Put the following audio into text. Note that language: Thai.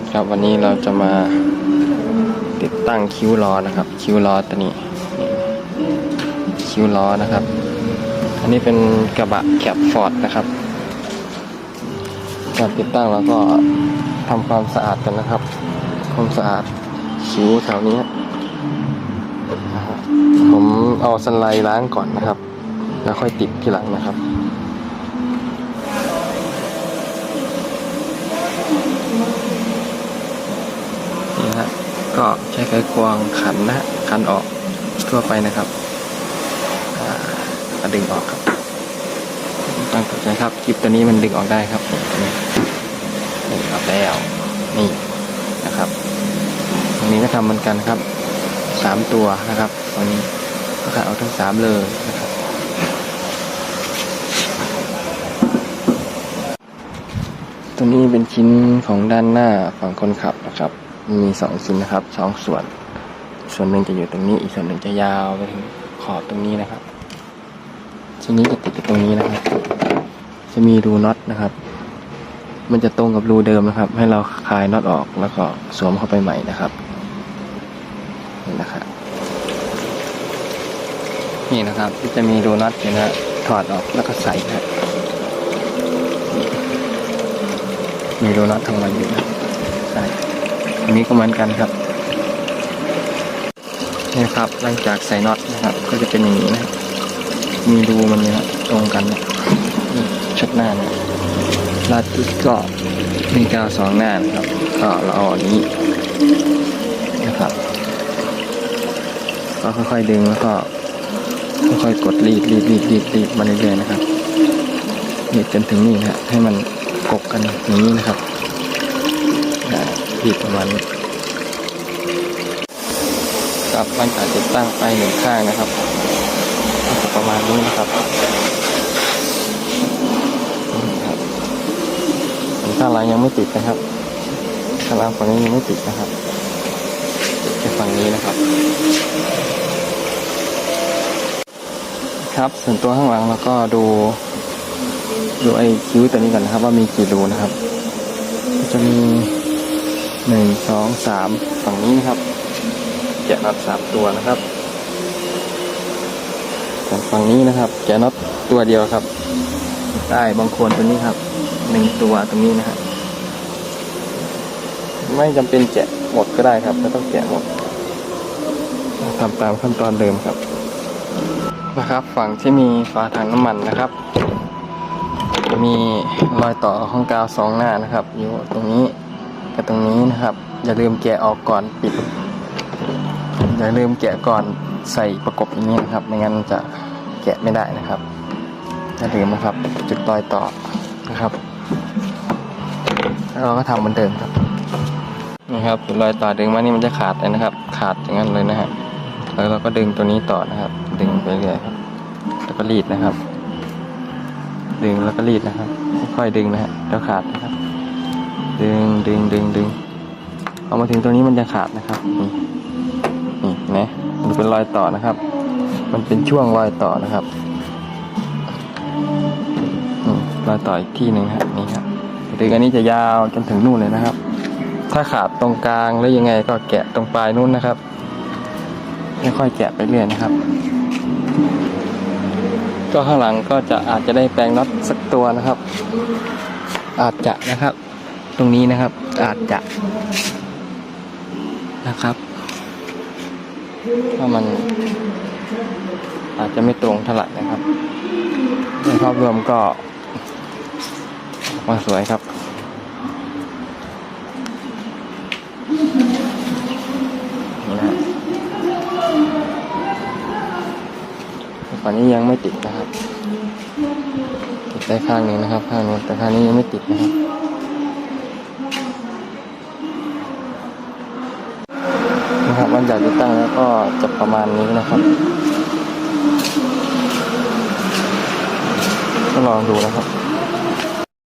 ดครับ วันนี้เราจะมาติดตั้งคิ้วล้อนะครับ คิ้วล้อตัวนี้คิ้วล้อนะครับ อันนี้เป็นกระบะแคปฟอร์ดนะครับกาติดตั้งแล้วก็ทำความสะอาดกันนะครับความสะอาดคิ้วแถวนี้ผมเอาสไลด์ล้างก่อนนะครับ แล้วค่อยติดทีหลังนะครับ ก็ใช้ไขควงขันนะขันออกทั่วไปนะครับดึงออกครับตั้งใจครับกิบตัวนี้มันดึงออกได้ครับนี่ออกแล้วนี่นะครับตรงนี้ก็ทำเหมือนกันครับสามตัวนะครับตรงนี้ก็ขัดเอาทั้งสามเลยนะครับตัวนี้เป็นชิ้นของด้านหน้าฝั่งคนขับนะครับ มีสองชิ้นนะครับสองส่วน ส่วนหนึ่งจะอยู่ตรงนี้ อีกส่วนหนึ่งจะยาวไปถึงขอบตรงนี้นะครับ ชิ้นนี้จะติดตรงนี้นะครับ จะมีรูน็อตนะครับ มันจะตรงกับรูเดิมนะครับ ให้เราคลายน็อตออกแล้วก็สวมเข้าไปใหม่นะครับนี่นะครับนี่นะครับจะมีรูน็อตอยู่นะถอดออกแล้วก็ใส่นะมีรูน็อตทั้งมันอยู่นะใส่ อันนี้ก็เหมือนกันครับนี่ครับหลังจากใส่น็อตนะครับ ก็จะเป็นอย่างนี้นะมีรูมันนี่ยตรงกันนะนี่ชุดหน้านี่ยลาดติดก็มีกาวสองหน้านะครับ ก็เราเอาอันนี้นะครับ ก็ค่อยๆดึงแล้วก็ค่อยๆกดรีดรีดรีดรีดรีดมาเรื่อยๆนะครับรีดจนถึงนี่นะฮะให้มันกบกันอย่างนี้นะครับ อ่าบีบประมาณ นกับหลังจากติดตั้งไปหนึ่งข้างนะครับ ประมาณนี้นะครับข้างหลังยังไม่ติดนะครับข้างหลังฝั่งนี้ยังไม่ติดนะครับติดแค่ฝั่งนี้นะครับ ครับส่วนตัวข้างหลังเราก็ดูดูไอ้คิ้วตัวนี้กันนะครับ ว่ามีกี่รูนะครับ จะมี หนึ่งสองสามฝั่งนี้นะครับแกะน็อตสามตัวนะครับส่ฝั่งนี้นะครับ แกะน็อตตัวเดียวครับใต้บางคนตัวนี้ครับหนึ่งตัวตรงนี้นะฮะไม่จำเป็นแกะหมดก็ได้ครับไม่ต้องแกะหมดทำตามขั้นตอนเดิมครับ นะครับ ฝั่งที่มีฝาถังน้ำมันนะครับมีรอยต่อของกาวสองหน้านะครับ อยู่ตรงนี้ กับตรงนี้นะครับ อย่าลืมแกะออกก่อนปิด อย่าลืมแกะก่อนใส่ประกบอย่างนี้นะครับ ไม่งั้นจะแกะไม่ได้นะครับอย่าลืมนะครับ จุดรอยต่อนะครับแล้วเราก็ทำเหมือนเดิมครับนี่ครับจุดรอยต่อดึงมานี่มันจะขาดเลยนะครับ ขาดอย่างนั้นเลยนะฮะแล้วเราก็ดึงตัวนี้ต่อนะครับ ดึงไปเรื่อยครับแล้วก็รีดนะครับ ดึงแล้วก็รีดนะครับค่อยๆดึงนะฮะเดี๋ยวขาดนะครับ ดึงดึงดึงดึงเอามาถึงตรงนี้มันจะขาดนะครับนี่นี่นะมันเป็นรอยต่อนะครับ มันเป็นช่วงรอยต่อนะครับรอยต่ออีกที่หนึ่งครับนี่ครับดึงอันนี้จะยาวจนถึงนู่นเลยนะครับ ถ้าขาดตรงกลางแล้วยังไงก็แกะตรงปลายนู่นนะครับค่อยๆแกะไปเรื่อยนะครับ ก็ข้างหลังก็จะอาจจะได้แปลงน็อตสักตัวนะครับ อาจจะนะครับ ตรงนี้นะครับ อาจจะนะครับถ้ามันอาจจะไม่ตรงเท่าไหร่นะครับในภาพรวมก็มาสวยครับ นะฮะตอนนี้ยังไม่ติดนะครับ ติดได้ข้างนึงนะครับ ข้างนู้นแต่ข้างนี้ยังไม่ติดนะครับ จากติดตั้งแล้วก็จะประมาณนี้นะครับก็ลองดูนะครับ